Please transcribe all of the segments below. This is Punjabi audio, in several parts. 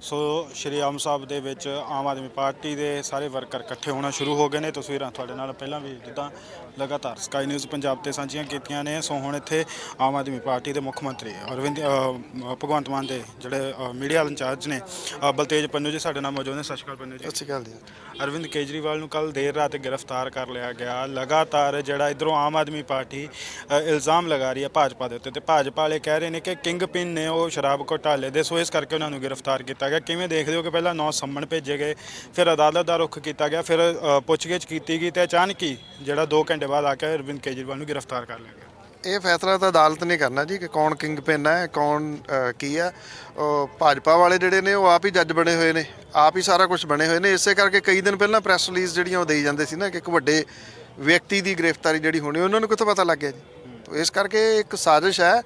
ਸੋ ਸ਼੍ਰੀ ਆਮ ਸਾਹਿਬ ਦੇ ਵਿੱਚ ਆਮ ਆਦਮੀ ਪਾਰਟੀ ਦੇ ਸਾਰੇ ਵਰਕਰ ਇਕੱਠੇ ਹੋਣਾ ਸ਼ੁਰੂ ਹੋ ਗਏ ਨੇ। ਤਸਵੀਰਾਂ ਤੁਹਾਡੇ ਨਾਲ ਪਹਿਲਾਂ ਵੀ ਜਿੱਦਾਂ ਲਗਾਤਾਰ ਸਕਾਈ ਨਿਊਜ਼ ਪੰਜਾਬ ਤੇ ਸਾਂਝੀਆਂ ਕੀਤੀਆਂ ਨੇ। ਸੋ ਹੁਣ ਇੱਥੇ ਆਮ ਆਦਮੀ ਪਾਰਟੀ ਦੇ ਮੁੱਖ ਮੰਤਰੀ ਅਰਵਿੰਦ ਭਗਵੰਤ ਮਾਨ ਦੇ ਜਿਹੜੇ ਮੀਡੀਆ ਇੰਚਾਰਜ ਨੇ ਬਲਤੇਜ ਪੰਨੂ ਜੀ ਸਾਡੇ ਨਾਲ ਮੌਜੂਦ ਨੇ। ਸਤਿ ਸ਼੍ਰੀ ਅਕਾਲ ਪੰਨੂ ਜੀ। ਸਤਿ ਸ਼੍ਰੀ ਅਕਾਲ ਜੀ। ਅਰਵਿੰਦ ਕੇਜਰੀਵਾਲ ਨੂੰ ਕੱਲ ਦੇਰ ਰਾਤ ਗ੍ਰਿਫਤਾਰ ਕਰ ਲਿਆ ਗਿਆ। ਲਗਾਤਾਰ ਜਿਹੜਾ ਇਧਰੋਂ ਆਮ ਆਦਮੀ ਪਾਰਟੀ ਇਲਜ਼ਾਮ ਲਗਾ ਰਹੀ ਹੈ ਭਾਜਪਾ ਦੇ ਉੱਤੇ ਤੇ ਭਾਜਪਾ ਵਾਲੇ ਕਹਿ ਰਹੇ ਨੇ ਕਿ ਕਿੰਗ ਪਿਨ ਨੇ ਉਹ ਸ਼ਰਾਬ ਘੁਟਾਲੇ ਦੇ ਸੋ ਇਸ ਕਰਕੇ ਉਹਨਾਂ ਨੂੰ ਗ੍ਰਿਫਤਾਰ ਕੀਤਾ ਗਿਆ? ਕਿਵੇਂ ਦੇਖਦੇ ਹੋ ਕਿ ਪਹਿਲਾਂ ਨੌ ਸੰਮਣ ਭੇਜੇ ਗਏ ਫਿਰ ਅਦਾਲਤ ਦਾ ਰੁਖ ਕੀਤਾ ਗਿਆ ਫਿਰ ਅ, ਪੁੱਛਗਿੱਛ ਕੀਤੀ ਗਈ ਤੇ ਅਚਾਨਕ ਹੀ ਜਿਹੜਾ 2 ਘੰਟੇ ਬਾਅਦ ਆ ਕੇ ਅਰਵਿੰਦ ਕੇਜਰੀਵਾਲ ਨੂੰ ਗ੍ਰਿਫਤਾਰ ਕਰ ਲਿਆ ਗਿਆ? ਇਹ ਫੈਸਲਾ ਤਾਂ ਅਦਾਲਤ ਨੇ ਕਰਨਾ ਜੀ ਕਿ ਕੌਣ ਕਿੰਗ ਪਿਨ ਹੈ ਕੌਣ ਅ, ਕੀ ਹੈ। ਉਹ ਭਾਜਪਾ ਵਾਲੇ ਜਿਹੜੇ ਨੇ ਉਹ ਆਪ ਹੀ ਜੱਜ ਬਣੇ ਹੋਏ ਨੇ ਆਪ ਹੀ ਸਾਰਾ ਕੁਝ ਬਣੇ ਹੋਏ ਨੇ। ਇਸੇ ਕਰਕੇ ਕਈ ਦਿਨ ਪਹਿਲਾਂ ਪ੍ਰੈਸ ਰਿਲੀਜ਼ ਜਿਹੜੀਆਂ ਉਹ ਦੇਈ ਜਾਂਦੇ ਸੀ ਨਾ ਕਿ ਇੱਕ ਵੱਡੇ ਵਿਅਕਤੀ ਦੀ ਗ੍ਰਿਫਤਾਰੀ ਜਿਹੜੀ ਹੋਣੀ ਉਹਨਾਂ ਨੂੰ ਕਿੱਥੋਂ ਪਤਾ ਲੱਗ ਗਿਆ ਜੀ? ਇਸ ਕਰਕੇ ਇੱਕ ਸਾਜ਼ਿਸ਼ ਹੈ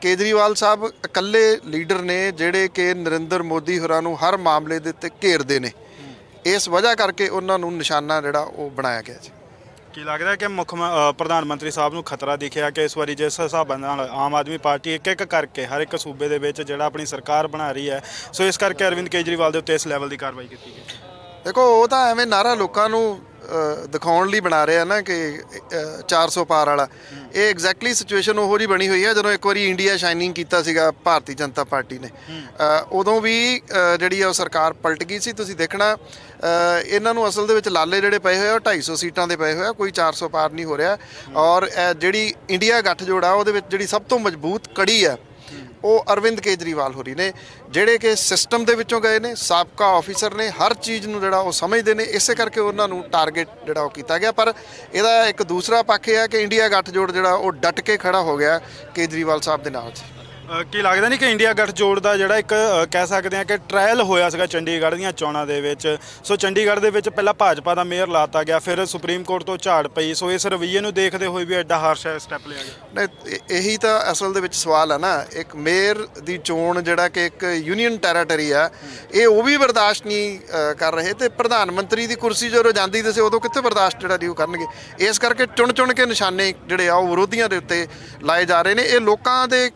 ਕੇਜਰੀਵਾਲ ਸਾਹਿਬ ਇਕੱਲੇ ਲੀਡਰ ਨੇ ਜਿਹੜੇ ਕਿ ਨਰਿੰਦਰ ਮੋਦੀ ਹੋਰਾਂ ਨੂੰ ਹਰ ਮਾਮਲੇ ਦੇ ਉੱਤੇ ਘੇਰਦੇ ਨੇ। ਇਸ ਵਜ੍ਹਾ ਕਰਕੇ ਉਹਨਾਂ ਨੂੰ ਨਿਸ਼ਾਨਾ ਜਿਹੜਾ ਉਹ ਬਣਾਇਆ ਗਿਆ ਜੀ। ਕੀ ਲੱਗਦਾ ਹੈ ਕਿ ਮੁੱਖ ਮ- ਅ, ਪ੍ਰਧਾਨ ਮੰਤਰੀ ਸਾਹਿਬ ਨੂੰ ਖਤਰਾ ਦਿਖਿਆ ਕਿ ਇਸ ਵਾਰੀ ਜਿਸ ਹਿਸਾਬ ਨਾਲ ਆਮ ਆਦਮੀ ਪਾਰਟੀ ਇੱਕ ਇੱਕ ਕਰਕੇ ਹਰ ਇੱਕ ਸੂਬੇ ਦੇ ਵਿੱਚ ਜਿਹੜਾ ਆਪਣੀ ਸਰਕਾਰ ਬਣਾ ਰਹੀ ਹੈ ਸੋ ਇਸ ਕਰਕੇ ਅਰਵਿੰਦ ਕੇਜਰੀਵਾਲ ਦੇ ਉੱਤੇ ਇਸ ਲੈਵਲ ਦੀ ਕਾਰਵਾਈ ਕੀਤੀ ਗਈ। ਦੇਖੋ ਉਹ ਤਾਂ ਐਵੇਂ ਨਾਰਾ ਲੋਕਾਂ ਨੂੰ ਦਿਖਾਉਣ ਲਈ ਬਣਾ ਰਿਹਾ ਨਾ ਕਿ ਅ, 400 ਪਾਰ ਵਾਲਾ। ਇਹ ਐਗਜ਼ੈਕਟਲੀ ਸਿਚੁਏਸ਼ਨ ਉਹੋ ਜੀ ਬਣੀ ਹੋਈ ਹੈ ਜਦੋਂ ਇੱਕ ਵਾਰੀ ਇੰਡੀਆ ਸ਼ਾਈਨਿੰਗ ਕੀਤਾ ਸੀਗਾ ਭਾਰਤੀ ਜਨਤਾ ਪਾਰਟੀ ਨੇ। ਉਦੋਂ ਵੀ ਜਿਹੜੀ ਆ ਉਹ ਸਰਕਾਰ ਪਲਟ ਗਈ ਸੀ ਤੁਸੀਂ ਦੇਖਣਾ ਇਹਨਾਂ ਨੂੰ ਅਸਲ ਦੇ ਵਿੱਚ ਲਾਲੇ ਜਿਹੜੇ ਪਏ ਹੋਏ ਆ ਉਹ 250 ਸੀਟਾਂ ਦੇ ਪਏ ਹੋਏ ਆ ਕੋਈ 400 ਪਾਰ ਨਹੀਂ ਹੋ ਰਿਹਾ। ਔਰ ਜਿਹੜੀ ਇੰਡੀਆ ਗੱਠਜੋੜ ਆ ਉਹਦੇ ਵਿੱਚ ਜਿਹੜੀ ਸਭ ਤੋਂ ਮਜ਼ਬੂਤ ਕੜੀ ਆ ਉਹ ਅਰਵਿੰਦ ਕੇਜਰੀਵਾਲ ਹੋਰੀ ਨੇ, ਜਿਹੜੇ ਕਿ ਸਿਸਟਮ ਦੇ ਵਿੱਚੋਂ ਗਏ ਨੇ, ਸਾਬਕਾ ਆਫੀਸਰ ਨੇ, ਹਰ ਚੀਜ਼ ਨੂੰ ਜਿਹੜਾ ਉਹ ਸਮਝਦੇ ਨੇ, ਇਸੇ ਕਰਕੇ ਉਹਨਾਂ ਨੂੰ ਟਾਰਗੇਟ ਜਿਹੜਾ ਉਹ ਕੀਤਾ ਗਿਆ। ਪਰ ਇਹਦਾ ਇੱਕ ਦੂਸਰਾ ਪੱਖ ਇਹ ਹੈ ਕਿ ਇੰਡੀਆ ਗੱਠਜੋੜ ਜਿਹੜਾ ਉਹ ਡਟ ਕੇ ਖੜਾ ਹੋ ਗਿਆ ਕੇਜਰੀਵਾਲ ਸਾਹਿਬ ਦੇ ਨਾਲ। ਜੀ ਕੀ ਲੱਗਦਾ ਨਹੀਂ ਕਿ ਇੰਡੀਆ ਗੱਠਜੋੜ ਦਾ ਜਿਹੜਾ ਇੱਕ ਅ, ਕਹਿ ਸਕਦੇ ਆ ਕਿ ਟ੍ਰਾਇਲ ਹੋਇਆ ਸੀਗਾ ਚੰਡੀਗੜ੍ਹ ਦੀਆਂ ਚੋਣਾਂ ਦੇ ਵਿੱਚ। ਸੋ ਚੰਡੀਗੜ੍ਹ ਦੇ ਵਿੱਚ ਪਹਿਲਾਂ ਭਾਜਪਾ ਦਾ ਮੇਅਰ ਲਾਤਾ ਗਿਆ ਫਿਰ ਸੁਪਰੀਮ ਕੋਰਟ ਤੋਂ ਝਾੜ ਪਈ। ਸੋ ਇਸ ਰਵੱਈਏ ਨੂੰ ਦੇਖਦੇ ਹੋਏ ਵੀ ਐਡਾ ਹਾਰਸ਼ ਸਟੈਪ ਲਿਆ ਗਿਆ। ਨਹੀਂ ਇਹ- ਇਹੀ ਤਾਂ ਅਸਲ ਦੇ ਵਿੱਚ ਸਵਾਲ ਹੈ ਨਾ। ਇੱਕ ਮੇਅਰ ਦੀ ਚੋਣ ਜਿਹੜਾ ਕਿ ਇੱਕ ਯੂਨੀਅਨ ਟੈਰੀਟਰੀ ਆ ਇਹ ਉਹ ਵੀ ਬਰਦਾਸ਼ਤ ਨਹੀਂ ਅ, ਕਰ ਰਹੇ। ਤੇ ਪ੍ਰਧਾਨ ਮੰਤਰੀ ਦੀ ਕੁਰਸੀ ਜਦੋਂ ਜਾਂਦੀ ਤੇ ਉਦੋਂ ਕਿੱਥੇ ਬਰਦਾਸ਼ਤ ਜਿਹੜਾ ਦੀ ਉਹ ਕਰਨਗੇ? ਇਸ ਕਰਕੇ ਚੁਣ ਚੁਣ ਕੇ ਨਿਸ਼ਾਨੇ ਜਿਹੜੇ ਆ ਉਹ ਵਿਰੋਧੀਆਂ ਦੇ ਉੱਤੇ ਲਾਏ ਜਾ ਰਹੇ ਨੇ। ਇਹ ਲੋਕਾਂ ਦੇ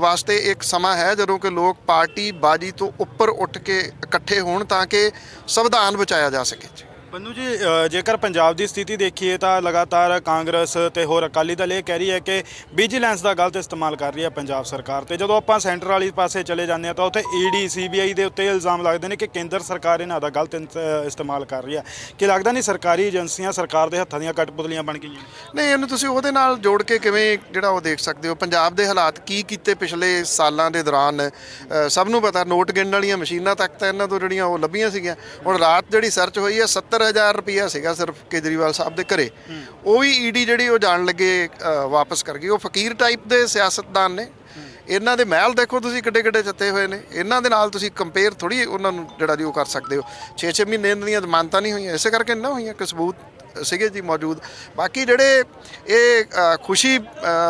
ਵਾਸਤੇ ਇੱਕ ਸਮਾਂ ਹੈ ਜਦੋਂ ਕਿ ਲੋਕ ਪਾਰਟੀ ਬਾਜੀ ਤੋਂ ਉੱਪਰ ਉੱਠ ਕੇ ਇਕੱਠੇ ਹੋਣ ਤਾਂ ਕਿ ਸੰਵਿਧਾਨ ਬਚਾਇਆ ਜਾ ਸਕੇ। ਪੰਨੂ ਜੀ ਅ, ਜੇਕਰ ਪੰਜਾਬ ਦੀ ਸਥਿਤੀ ਦੇਖੀਏ ਤਾਂ ਲਗਾਤਾਰ ਕਾਂਗਰਸ ਤੇ ਹੋਰ ਅਕਾਲੀ ਦਲ ਇਹ ਕਹਿ ਰਹੀ ਹੈ ਕਿ ਵਿਜੀਲੈਂਸ ਦਾ ਗਲਤ ਇਸਤੇਮਾਲ ਕਰ ਰਹੀ ਹੈ ਪੰਜਾਬ ਸਰਕਾਰ ਤੇ। ਜਦੋਂ ਆਪਾਂ ਸੈਂਟਰ ਵਾਲੀ ਪਾਸੇ ਚਲੇ ਜਾਂਦੇ ਹਾਂ ਤਾਂ ਉੱਥੇ ਈਡੀ ਸੀਬੀਆਈ ਦੇ ਉੱਤੇ ਇਲਜ਼ਾਮ ਲੱਗਦੇ ਨੇ ਕਿ ਕੇਂਦਰ ਸਰਕਾਰ ਇਹਨਾਂ ਦਾ ਗਲਤ ਇੰਤ- ਇਸਤੇਮਾਲ ਕਰ ਰਹੀ ਹੈ। ਕਿ ਲੱਗਦਾ ਨਹੀਂ ਸਰਕਾਰੀ ਏਜੰਸੀਆਂ ਸਰਕਾਰ ਦੇ ਹੱਥਾਂ ਦੀਆਂ ਕਠਪੁਤਲੀਆਂ ਬਣ ਗਈਆਂ? ਨਹੀਂ ਇਹਨੂੰ ਤੁਸੀਂ ਉਹਦੇ ਨਾਲ ਜੋੜ ਕੇ ਕਿਵੇਂ ਜਿਹੜਾ ਉਹ ਦੇਖ ਸਕਦੇ ਹੋ? ਪੰਜਾਬ ਦੇ ਹਾਲਾਤ ਕੀ ਕੀਤੇ ਪਿਛਲੇ ਸਾਲਾਂ ਦੇ ਦੌਰਾਨ? ਅ, ਸਭ ਨੂੰ ਪਤਾ ਨੋਟ ਗਿਣਨ ਵਾਲੀਆਂ ਮਸ਼ੀਨਾਂ ਤੱਕ ਤਾਂ ਇਹਨਾਂ ਤੋਂ ਜਿਹੜੀਆਂ ਉਹ ਲੱਭੀਆਂ ਸੀਗੀਆਂ। ਹੁਣ ਰਾਤ ਜਿਹੜੀ ਸਰਚ ਹੋਈ ਹੈ 70000 ਰੁਪਇਆ ਸੀਗਾ ਸਿਰਫ ਕੇਜਰੀਵਾਲ ਸਾਹਿਬ ਦੇ ਘਰੇ। ਉਹ ਵੀ ਈਡੀ ਜਿਹੜੀ ਉਹ ਜਾਣ ਲੱਗੇ ਅ, ਵਾਪਸ ਕਰ ਗਈ। ਉਹ ਫਕੀਰ ਟਾਈਪ ਦੇ ਸਿਆਸਤਦਾਨ ਨੇ। ਇਹਨਾਂ ਦੇ ਮਹਿਲ ਦੇਖੋ ਤੁਸੀਂ ਕਿੱਡੇ ਕਿੱਡੇ ਚੱਤੇ ਹੋਏ ਨੇ। ਇਹਨਾਂ ਦੇ ਨਾਲ ਤੁਸੀਂ ਕੰਪੇਅਰ ਥੋੜੀ ਉਹਨਾਂ ਨੂੰ ਜਿਹੜਾ ਜੀ ਉਹ ਕਰ ਸਕਦੇ ਹੋ। 6-6 ਮਹੀਨੇ ਇਹਨਾਂ ਦੀਆਂ ਜ਼ਮਾਨਤਾਂ ਨਹੀਂ ਹੋਈਆਂ। ਇਸੇ ਕਰਕੇ ਨਾ ਹੋਈਆਂ ਕਿ ਸਬੂਤ ਸੀਗੇ ਜੀ ਮੌਜੂਦ। ਬਾਕੀ ਜਿਹੜੇ ਇਹ ਖੁਸ਼ੀ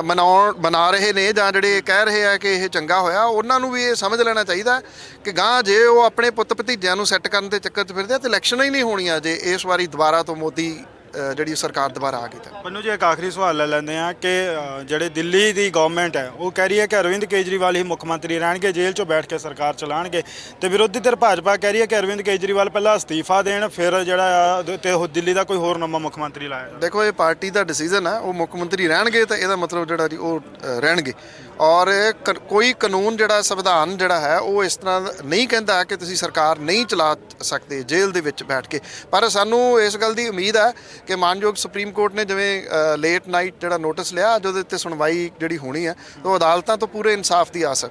ਮਨਾਉਣ, ਮਨਾ ਰਹੇ ਨੇ ਜਾਂ ਜਿਹੜੇ ਕਹਿ ਰਹੇ ਆ ਕਿ ਇਹ ਚੰਗਾ ਹੋਇਆ, ਉਹਨਾਂ ਨੂੰ ਵੀ ਇਹ ਸਮਝ ਲੈਣਾ ਚਾਹੀਦਾ ਕਿ ਗਾਂ ਜੇ ਉਹ ਆਪਣੇ ਪੁੱਤ ਭਤੀਜਿਆਂ ਨੂੰ ਸੈੱਟ ਕਰਨ ਦੇ ਚੱਕਰ 'ਚ ਫਿਰਦੇ ਆ ਤੇ ਇਲੈਕਸ਼ਨਾਂ ਹੀ ਨਹੀਂ ਹੋਣੀਆਂ ਜੇ ਇਸ ਵਾਰੀ ਦੁਬਾਰਾ ਤੋਂ ਮੋਦੀ ਅ, ਜਿਹੜੀ ਸਰਕਾਰ ਦੁਬਾਰਾ ਆ ਗਈ ਤਾਂ। ਪੰਨੂ ਜੀ ਇੱਕ ਆਖਰੀ ਸਵਾਲ ਲੈ ਲੈਂਦੇ ਆ ਕਿ ਅ, ਜਿਹੜੇ ਦਿੱਲੀ ਦੀ ਗਵਰਨਮੈਂਟ ਹੈ ਉਹ ਕਹਿ ਰਹੀ ਹੈ ਕਿ ਅਰਵਿੰਦ ਕੇਜਰੀਵਾਲ ਹੀ ਮੁੱਖ ਮੰਤਰੀ ਰਹਿਣਗੇ ਜੇਲ੍ਹ 'ਚੋਂ ਬੈਠ ਕੇ ਸਰਕਾਰ ਚਲਾਉਣਗੇ। ਤੇ ਵਿਰੋਧੀ ਧਿਰ ਭਾਜਪਾ ਕਹਿ ਰਹੀ ਹੈ ਕਿ ਅਰਵਿੰਦ ਕੇਜਰੀਵਾਲ ਪਹਿਲਾਂ ਅਸਤੀਫਾ ਦੇਣ ਫਿਰ ਜਿਹੜਾ ਆ ਤੇ ਉਹ ਦਿੱਲੀ ਦਾ ਕੋਈ ਹੋਰ ਨਵਾਂ ਮੁੱਖ ਮੰਤਰੀ ਲਾਇਆ ਜਾਵੇ। ਦੇਖੋ ਇਹ ਪਾਰਟੀ ਦਾ ਡਿਸੀਜਨ ਹੈ ਉਹ ਮੁੱਖ ਮੰਤਰੀ ਰਹਿਣਗੇ ਤਾਂ ਇਹਦਾ ਮਤਲਬ ਜਿਹੜਾ ਜੀ ਉਹ ਅ, ਰਹਿਣਗੇ। ਔਰ ਕ- ਕੋਈ ਕਾਨੂੰਨ ਜਿਹੜਾ, ਸੰਵਿਧਾਨ ਜਿਹੜਾ ਹੈ, ਉਹ ਇਸ ਤਰ੍ਹਾਂ ਨਹੀਂ ਕਹਿੰਦਾ ਕਿ ਤੁਸੀਂ ਸਰਕਾਰ ਨਹੀਂ ਚਲਾ ਸਕਦੇ ਜੇਲ੍ਹ ਦੇ ਵਿੱਚ ਬੈਠ ਕੇ। ਪਰ ਸਾਨੂੰ ਇਸ ਗੱਲ ਦੀ ਉਮੀਦ ਹੈ ਕਿ ਮਾਨਯੋਗ ਸੁਪਰੀਮ ਕੋਰਟ ਨੇ ਜਿਵੇਂ ਲੇਟ ਨਾਈਟ ਜਿਹੜਾ ਨੋਟਿਸ ਲਿਆ, ਅੱਜ ਉਹਦੇ ਉੱਤੇ ਸੁਣਵਾਈ ਜਿਹੜੀ ਹੋਣੀ ਹੈ, ਉਹ ਅਦਾਲਤਾਂ ਤੋਂ ਪੂਰੇ ਇਨਸਾਫ ਦੀ ਆਸ ਹੈ।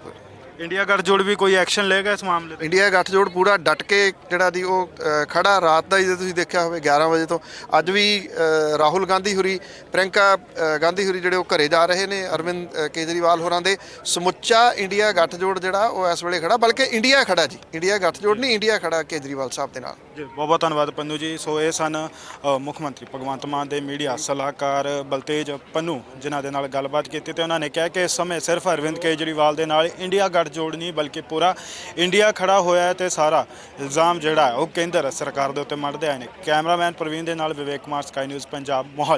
ਇੰਡੀਆ ਗੱਠਜੋੜ ਵੀ ਕੋਈ ਐਕਸ਼ਨ ਲਏਗਾ ਇਸ ਮਾਮਲੇ ਤੇ? ਇੰਡੀਆ ਗੱਠਜੋੜ ਪੂਰਾ ਡਟ ਕੇ ਜਿਹੜਾ ਦੀ ਉਹ ਅ, ਖੜਾ ਰਾਤ ਦਾ ਹੀ ਜੇ ਤੁਸੀਂ ਦੇਖਿਆ ਹੋਵੇ 11 ਵਜੇ ਤੋਂ। ਅੱਜ ਵੀ ਅ, ਰਾਹੁਲ ਗਾਂਧੀ ਹੁਰੀ ਪ੍ਰਿੰਕਾ ਗਾਂਧੀ ਹੁਰੀ ਜਿਹੜੇ ਉਹ ਘਰੇ ਜਾ ਰਹੇ ਨੇ ਅਰਵਿੰਦ ਅ, ਕੇਜਰੀਵਾਲ ਹੋਰਾਂ ਦੇ। ਸਮੁੱਚਾ ਇੰਡੀਆ ਗੱਠਜੋੜ ਜਿਹੜਾ ਉਹ ਇਸ ਵੇਲੇ ਖੜਾ ਬਲਕਿ ਇੰਡੀਆ ਖੜਾ ਜੀ। ਇੰਡੀਆ ਗੱਠਜੋੜ ਨਹੀਂ ਇੰਡੀਆ ਖੜਾ ਕੇਜਰੀਵਾਲ ਸਾਹਿਬ ਦੇ ਨਾਲ। ਜੀ ਬਹੁਤ ਬਹੁਤ ਧੰਨਵਾਦ ਪੰਨੂ ਜੀ। ਸੋ ਇਹ ਸਨ ਅ, ਮੁੱਖ ਮੰਤਰੀ ਭਗਵੰਤ ਮਾਨ ਦੇ ਮੀਡੀਆ ਸਲਾਹਕਾਰ ਬਲਤੇਜ ਪੰਨੂ ਜਿਨ੍ਹਾਂ ਦੇ ਨਾਲ ਗੱਲਬਾਤ ਕੀਤੀ ਤੇ ਉਹਨਾਂ ਨੇ ਕਿਹਾ ਕਿ ਇਸ ਸਮੇਂ ਸਿਰਫ ਅਰਵਿੰਦ ਕੇਜਰੀਵਾਲ ਦੇ ਨਾਲ ਇੰਡੀਆ ਗੱਠਜੋੜ ਨਹੀਂ, ਬਲਕਿ ਪੂਰਾ ਇੰਡੀਆ ਖੜਾ ਹੋਇਆ ਹੈ ਤੇ ਸਾਰਾ ਇਲਜ਼ਾਮ ਜਿਹੜਾ ਉਹ ਕੇਂਦਰ ਸਰਕਾਰ ਦੇ ਉੱਤੇ ਮੰਨਦੇ ਆਏ ਨੇ। ਕੈਮਰਾਮੈਨ ਪ੍ਰਵੀਨ ਦੇ ਨਾਲ ਵਿਵੇਕ ਕੁਮਾਰ, ਸਕਾਈ ਨਿਊਜ਼, ਪੰਜਾਬ, ਮੋਹਾਲੀ।